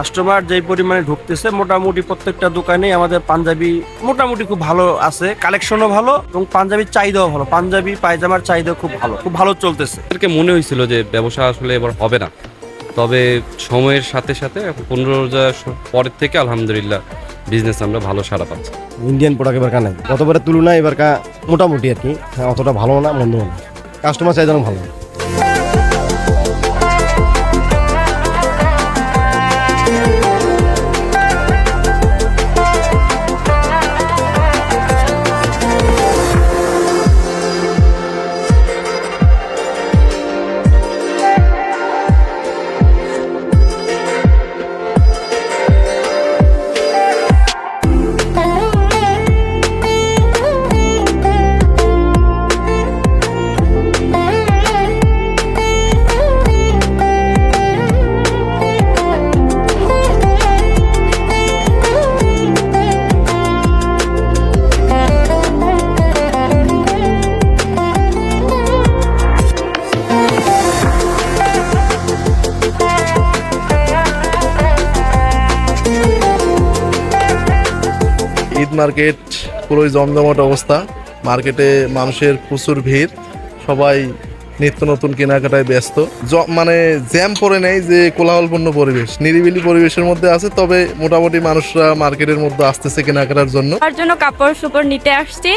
Customer যেই পরিমাণে ঢুকতেছে মোটামুটি প্রত্যেকটা দোকানে আমাদের পাঞ্জাবি মোটামুটি খুব ভালো আছে কালেকশনও ভালো এবং পাঞ্জাবির চাহিদাও ভালো। পাঞ্জাবি পায়জামার চাহিদা খুব ভালো খুব ভালো চলতেছে। এদেরকে মনে হয়েছিল যে ব্যবসা আসলে এবার হবে না। তবে সময়ের সাথে সাথে পনেরো রোজার পরের থেকে আলহামদুলিল্লাহ বিজনেস আমরা ভালো সারা পাচ্ছি। ইন্ডিয়ান প্রোডাক্ট এবার কা নাই? গতবারের তুলনায় এবার কা মোটামুটি আর কি হ্যাঁ, অতটা ভালো না মন্দ না। কাস্টমার চাহিদা ভালো। ঈদ মার্কেট পুরোই জমজমাট অবস্থা। মার্কেটে মানুষের প্রচুর ভিড়। সবাই নিত্য নতুন কেনাকাটায় ব্যস্ত। মানে জ্যাম পড়ে নেই যে কোলাহলপূর্ণ পরিবেশ। নিরিবিলি পরিবেশের মধ্যে আছে তবে মোটামুটি মানুষরা মার্কেটের মধ্যে আসতেছে কেনাকাটার জন্য। তার জন্য কাপড় সুপড় নিতে আসছি।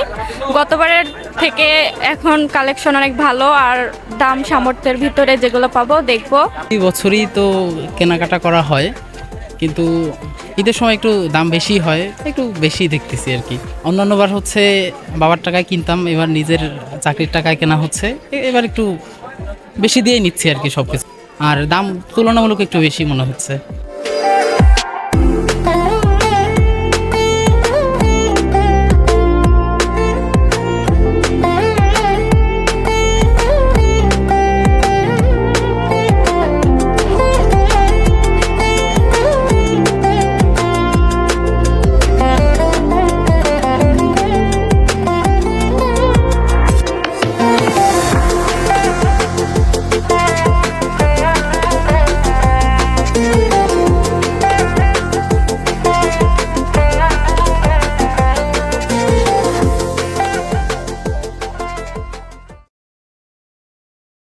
গতবারের থেকে এখন কালেকশন অনেক ভালো আর দাম সামর্থ্যের ভিতরে যেগুলো পাবো দেখব। প্রতি বছরই তো কেনাকাটা করা হয়। কিন্তু ঈদের সময় একটু দাম বেশি হয়, একটু বেশি দেখতেছি আর কি। অন্যান্য বার হচ্ছে বাবার টাকায় কিনতাম, এবার নিজের চাকরির টাকায় কেনা হচ্ছে এবার একটু বেশি দিয়ে নিচ্ছি আর কি সব কিছু আর দাম তুলনামূলক একটু বেশি মনে হচ্ছে।